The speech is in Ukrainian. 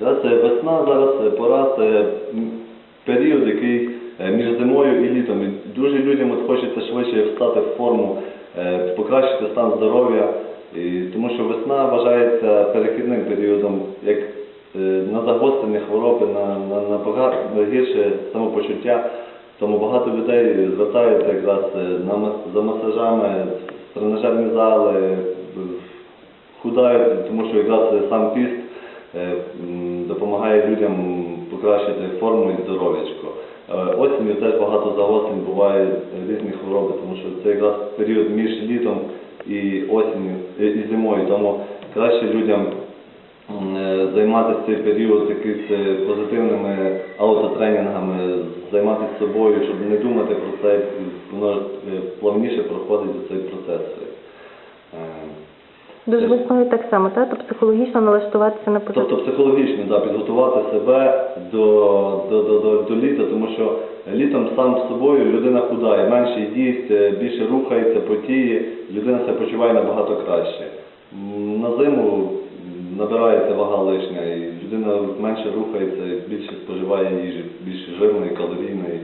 Це весна, зараз е, пора, це період, який е, між зимою і літом. І дуже людям от хочеться швидше встати в форму, е, покращити стан здоров'я, тому що весна вважається перехідним періодом, як е, на загострення хвороби, на, на, на, гірше самопочуття. Тому багато людей звертаються якраз е, на, за масажами, тренажерні зали, худають, тому що якраз сам піст е, допомагає людям покращити форму і здоров'ячко. Е, Осінню теж багато загострень буває різні хвороби, тому що це якраз період між літом і осінню і і зимою. Тому краще людям е, займатися цей період якимись е, позитивними аутотренінгами, займатися собою, щоб не думати про це, воно е, плавніше проходить цей процес. Е, Дуже весною так само, так? Тобто психологічно налаштуватися на позитив. Тобто психологічно да, підготувати себе до, до, до, до, до літа, тому що літом сам з собою людина худає, менше їсть, е, більше рухається, потіє, людина себе почуває набагато краще. На зиму набирається вага лишня, і людина менше рухається, більше споживає їжі, більш жирної, калорійної.